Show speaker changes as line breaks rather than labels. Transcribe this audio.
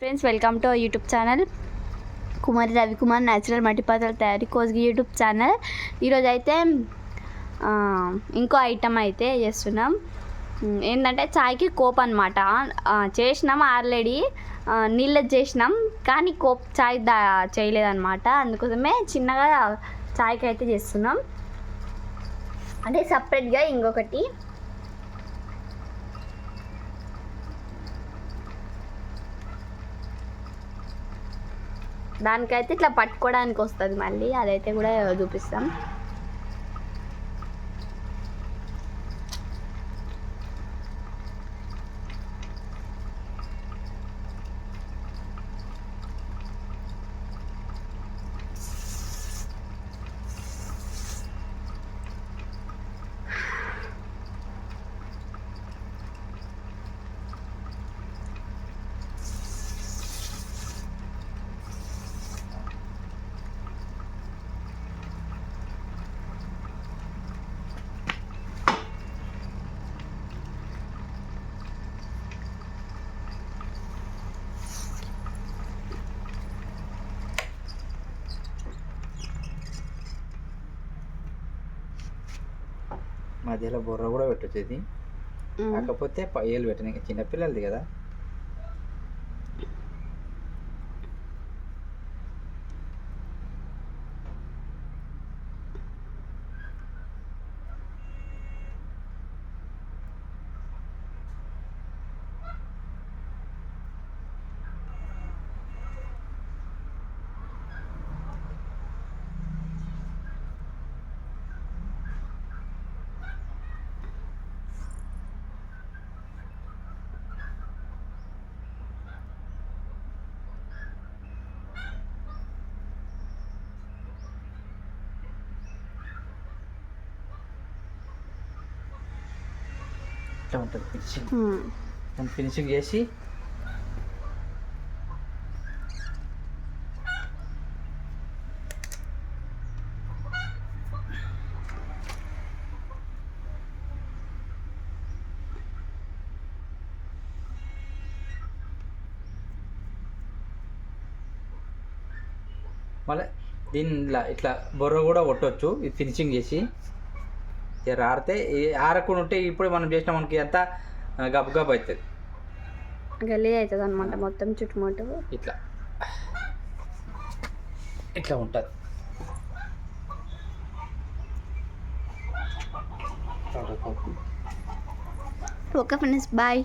Friends welcome to YouTube channel Kumari Ravikumar natural మట్టి పాత్రల తయారీ కోజ్గి యూట్యూబ్ ఛానల్ ఈరోజు అయితే ఇంకో ఐటమ్ అయితే చేస్తున్నాం. ఏంటంటే చాయ్కి కోప్ అనమాట చేసినాం ఆల్రెడీ. నీళ్ళది చేసినాం కానీ కోప్ చాయ్ దా చేయలేదన్నమాట. అందుకోసమే చిన్నగా చాయ్కి అయితే చేస్తున్నాం. అంటే సపరేట్గా ఇంకొకటి. దానికైతే ఇట్లా పట్టుకోవడానికి వస్తుంది మళ్ళీ అదైతే కూడా చూపిస్తాం.
మధ్యలో బుర్ర కూడా పెట్టొచ్చు ఇది. కాకపోతే ఏలు పెట్టిన. చిన్నపిల్లలది కదా. ఇట్లా ఉంటుంది ఫినిషింగ్. మనం ఫినిషింగ్ చేసి మళ్ళీ దీనిలా ఇట్లా బొర్ర కూడా కొట్టవచ్చు ఇది ఫినిషింగ్ చేసి జర ఆరితే ఈ ఆరకుండా ఉంటే ఇప్పుడు మనం చేసిన మనకి ఎంత గబ్ గబ్ అవుతుంది
గలీజ్ అవుతుంది అనమాట మొత్తం చుట్టుముట్టు
ఇట్లా ఇట్లా ఉంటుంది
ఓకే ఫ్రెండ్స్ బాయ్